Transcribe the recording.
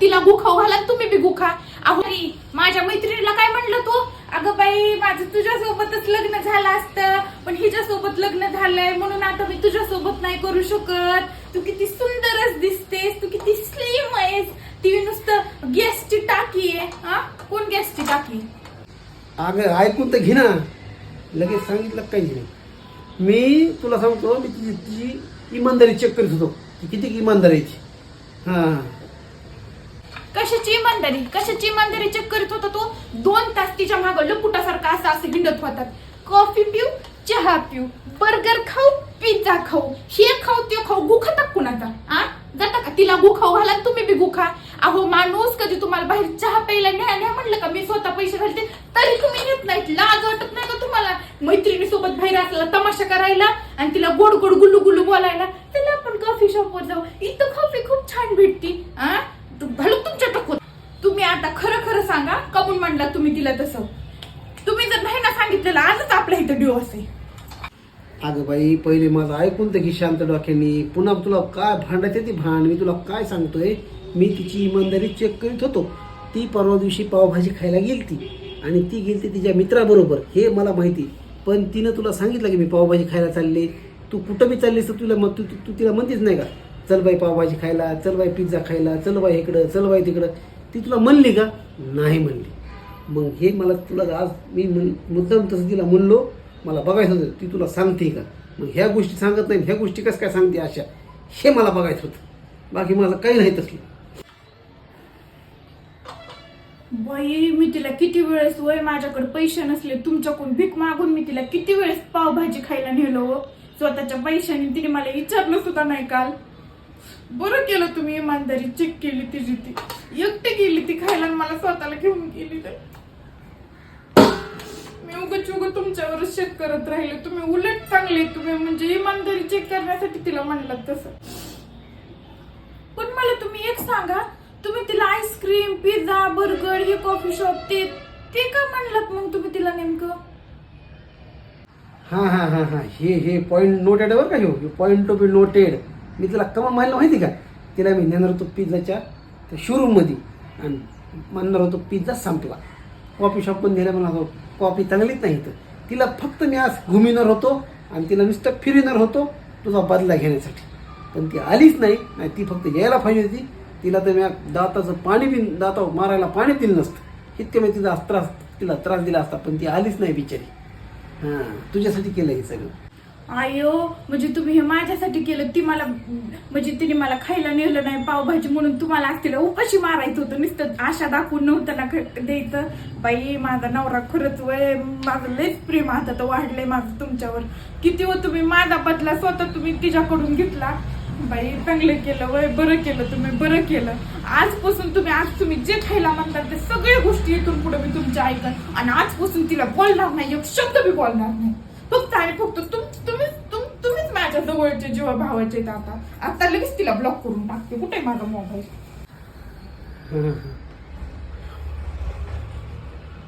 तिला गुखाऊ घाला तुम्ही बी गुखा. अहो माझ्या मैत्रिणीला काय म्हणलं तू? अगं बाई माझं तुझ्यासोबतच लग्न झालं असतं पण हिच्यासोबत लग्न झालंय म्हणून आता मी तुझ्यासोबत नाही करू शकत. तू किती सुंदरच दिसतेस तू किती स्लिम आहेस. ती नुसतं गॅसची टाकी आहे हा? कोण गॅसची टाकी? अगं ऐकून तर घे ना. लगेच सांगितलं काही नाही? मी तुला सांगतो मी तिची तिची इमानदारी चेक करीत होतो. किती इमानदारीची हां. कशाची इमानदारी? कशाची इमानदारी चेक करीत होता तू? दोन तास तिच्या मागं लपुटासारखा असं असं हिंडत होतात. कॉफी पिऊ चहा पिऊ बर्गर खाऊ पिझ्झा खाऊ. हे खाऊ ते खाऊ गुखा कुणाचा? आ? जाता का? तिला गुखाऊ घाला तुम्ही बी गुखा अहो माणूस कधी तुम्हाला बाहेर चहा प्यायला न्या न्या म्हणलं का? मी स्वतः पैसे घालते. तरी तुम्ही नेत नाहीत. लाज वाटत नाही का तुम्हाला? मैत्रिणी सोबत बाहेर असला तमाशा करायला आणि तिला गोड गोड गुल्लू गुल्लू बोलायला. तिला आपण कॉफी शॉपवर जाऊ. इथं कॉफी खूप छान भेटती. आ तू घालू तुमच्या टकोर तुम्ही आता खरं खरं सांगा कमून म्हणला तुम्ही दिलं तसं. तुम्ही जर नाही ना सांगितलेलं आजच आपल्या इथं डिवोर्स आहे. अगं बाई पहिले माझं ऐकून तर की शांत डोक्याने. पुन्हा तुला काय भांडायचं ती भांड. मी तुला काय सांगतोय? मी तिची इमानदारी चेक करीत होतो. ती परवा दिवशी पावभाजी खायला गेलती. आणि ती गेलती तिच्या मित्राबरोबर. हे मला माहिती. पण तिनं तुला सांगितलं की मी पावभाजी खायला चालले. तू कुठं बी चाललीस तर तुला मग तू तू- तू तिला म्हणतेच नाही का? चल बाई पावभाजी खायला चल बाई पिझ्झा खायला चल बाई इकडं चल बाई तिकडं. ती तुला म्हणली का? नाही म्हणली. मग हे मला तुला आज मी म्हण- मुद्दाम तसं तिला म्हणलो मला बघायचं होतं ती तुला सांगते का? मग ह्या गोष्टी सांगत नाही ह्या गोष्टी कसं काय सांगते अशा? हे मला बघायचं होतं. बाकी मला काही नाही तसलं. बाई मी तिला किती वेळेस वय माझ्याकडे पैसे नसले तुमच्याकडून भीक मागून मी तिला किती वेळेस पावभाजी खायला नेलो हो? स्वतःच्या पैशाने तिने मला विचारलं सुद्धा नाही काल. बरं केलं तुम्ही इमानदारी चेक केली तिची ती एकटी गेली ती खायला आणि मला स्वतःला घेऊन गेली तर. मी उगच उग तुमच्यावर शेक करत राहिले. तुम्ही उलट चांगले तुम्ही. म्हणजे इमानदारी चेक करण्यासाठी तिला म्हणलं तसं. पण मला तुम्ही एक सांगा. तुम्ही तिला आईस्क्रीम पिझ्झा बर्गर हे कॉफी शॉप ते ते का म्हणलात मग तुम्ही तिला नेमकं? हा हा हा हा. हे हे पॉईंट नोटेड बरं का हे. पॉईंट टू बी नोटेड मी तिला कमा मानलं माहिती का? तिला मी नेणार होतो पिझ्झाच्या त्या शोरूममध्ये आणि म्हणणार होतो पिझ्झा संपला. कॉफी शॉप पण दिला म्हणा कॉफी चांगलीच नाही तर तिला फक्त मी आज घुमिणार होतो आणि तिला नुसतं फिरविणार होतो तुझा बदला घेण्यासाठी. पण ती आलीच नाही नाही ती फक्त यायला पाहिजे होती. तिला तर मी दाताचं पाणी बी दाता मारायला पाणी दिलं नसतं. इतके मी तिचा त्रास तिला त्रास दिला असता पण ती आलीच नाही बिचारी. हां तुझ्यासाठी केलं हे सगळं. आयो म्हणजे तुम्ही हे माझ्यासाठी केलं ती मला म्हणजे तिने मला खायला नेलं नाही पावभाजी म्हणून तुम्हाला आज तिला उपाशी मारायचं होतं नुसतं आशा दाखवून नव्हतं ना द्यायचं. बाई माझा नवरा खरंच वय माझं लयच प्रेम आता तर वाढलंय माझं तुमच्यावर. किती हो तुम्ही माझा बदला स्वतः तुम्ही तिच्याकडून घेतला? बाई चांगलं केलं वय बरं केलं तुम्ही बरं केलं. आजपासून तुम्ही आज तुम्ही जे खायला म्हणतात ते सगळ्या गोष्टी इथून पुढे मी तुमच्या ऐकन. आणि आजपासून तिला बोलणार नाही एक शब्द बी बोलणार नाही. फक्त आणि फक्त तुम तुम्ही तुम तुम्हीच माझ्या जवळचे जीवा भावाचे आता. आता लगेच तिला ब्लॉक करून टाकते. कुठे माझा मोबाईल